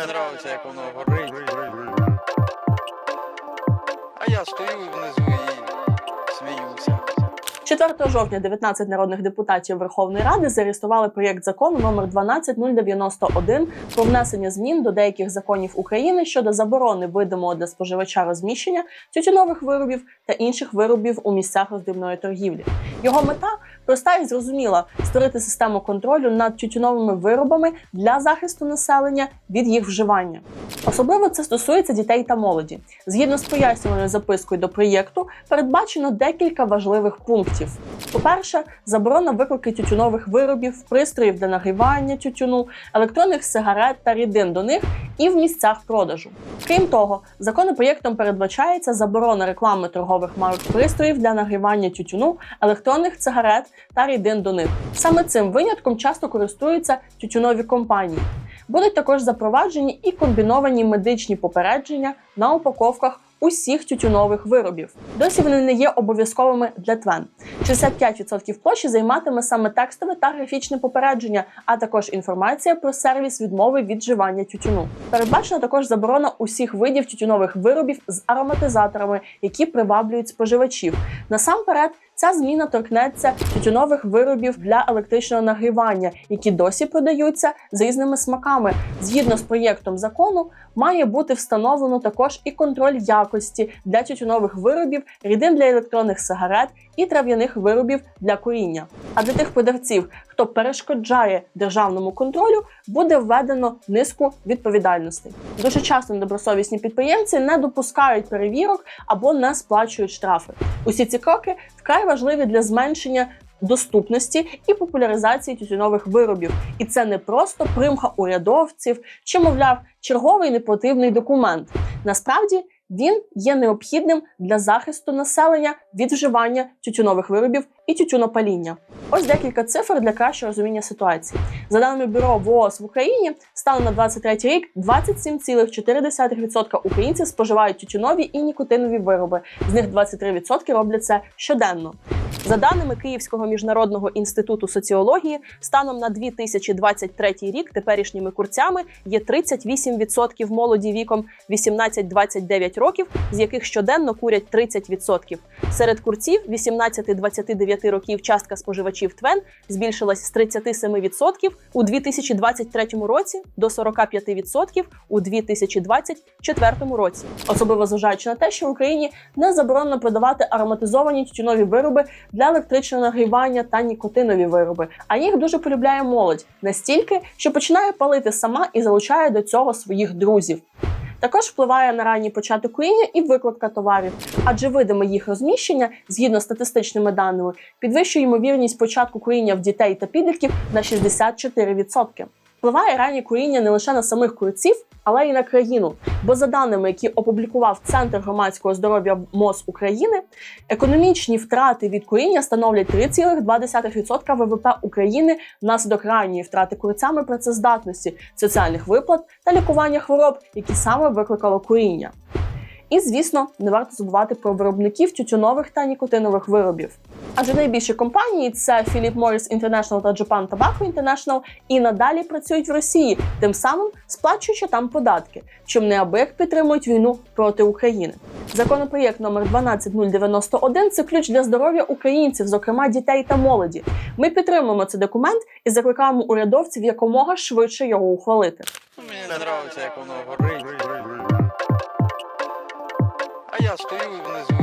не подобається, як воно горить. А я стою внизу і сміюся. 4 жовтня 19 народних депутатів Верховної Ради зареєстрували проєкт закону номер 12091 про внесення змін до деяких законів України щодо заборони видимого для споживача розміщення тютюнових виробів та інших виробів у місцях роздрібної торгівлі. Його мета проста і зрозуміла створити систему контролю над тютюновими виробами для захисту населення від їх вживання. Особливо це стосується дітей та молоді. Згідно з пояснювальною запискою до проєкту, передбачено декілька важливих пунктів. По-перше, заборона виклики тютюнових виробів, пристроїв для нагрівання тютюну, електронних сигарет та рідин до них і в місцях продажу. Крім того, законопроєктом передбачається заборона реклами торгових марок пристроїв для нагрівання тютюну, електронних цигарет та рідин до них. Саме цим винятком часто користуються тютюнові компанії. Будуть також запроваджені і комбіновані медичні попередження на упаковках усіх тютюнових виробів. Досі вони не є обов'язковими для ТВЕН. 65% площі займатиме саме текстове та графічне попередження, а також інформація про сервіс відмови від вживання тютюну. Передбачена також заборона усіх видів тютюнових виробів з ароматизаторами, які приваблюють споживачів. Насамперед, ця зміна торкнеться тютюнових виробів для електричного нагрівання, які досі продаються з різними смаками. Згідно з проєктом закону, має бути встановлено також і контроль якості для тютюнових виробів, рідин для електронних сигарет і трав'яних виробів для куріння. А для тих продавців, хто перешкоджає державному контролю, буде введено низку відповідальностей. Дуже часто недобросовісні підприємці не допускають перевірок або не сплачують штрафи. Усі ці кроки вкрай важливі для зменшення. Доступності і популяризації тютюнових виробів, і це не просто примха урядовців чи, мовляв, черговий неплативний документ. Насправді він є необхідним для захисту населення від вживання тютюнових виробів і тютюнопаління. Ось декілька цифр для кращого розуміння ситуації. За даними бюро ВООЗ в Україні, станом на 23 рік 27,4% українців споживають тютюнові і нікотинові вироби. З них 23% роблять це щоденно. За даними Київського міжнародного інституту соціології, станом на 2023 рік теперішніми курцями є 38% молоді віком 18-29 років, з яких щоденно курять 30%. Серед курців 18-29 років частка споживачів ТВЕН збільшилась з 37% у 2023 році до 45% у 2024 році. Особливо зважаючи на те, що в Україні не заборонено продавати ароматизовані тютюнові вироби для електричного нагрівання та нікотинові вироби. А їх дуже полюбляє молодь настільки, що починає палити сама і залучає до цього своїх друзів. Також впливає на ранній початок куріння і викладка товарів, адже видиме їх розміщення згідно з статистичними даними підвищує ймовірність початку куріння в дітей та підлітків на 64%. Впливає раннє куріння не лише на самих курців, але й на країну. Бо за даними, які опублікував Центр громадського здоров'я МОЗ України, економічні втрати від куріння становлять 3,2% ВВП України внаслідок ранньої втрати курцями працездатності, соціальних виплат та лікування хвороб, які саме викликало куріння. І, звісно, не варто забувати про виробників тютюнових та нікотинових виробів. Адже найбільші компанії це Philip Morris International та Japan Tobacco International і надалі працюють в Росії, тим самим сплачуючи там податки, чим неабияк підтримують війну проти України. Законопроєкт номер 12091 – це ключ для здоров'я українців, зокрема дітей та молоді. Ми підтримуємо цей документ і закликаємо урядовців якомога швидше його ухвалити. Мені не подобається, як воно горить. А я стою внизу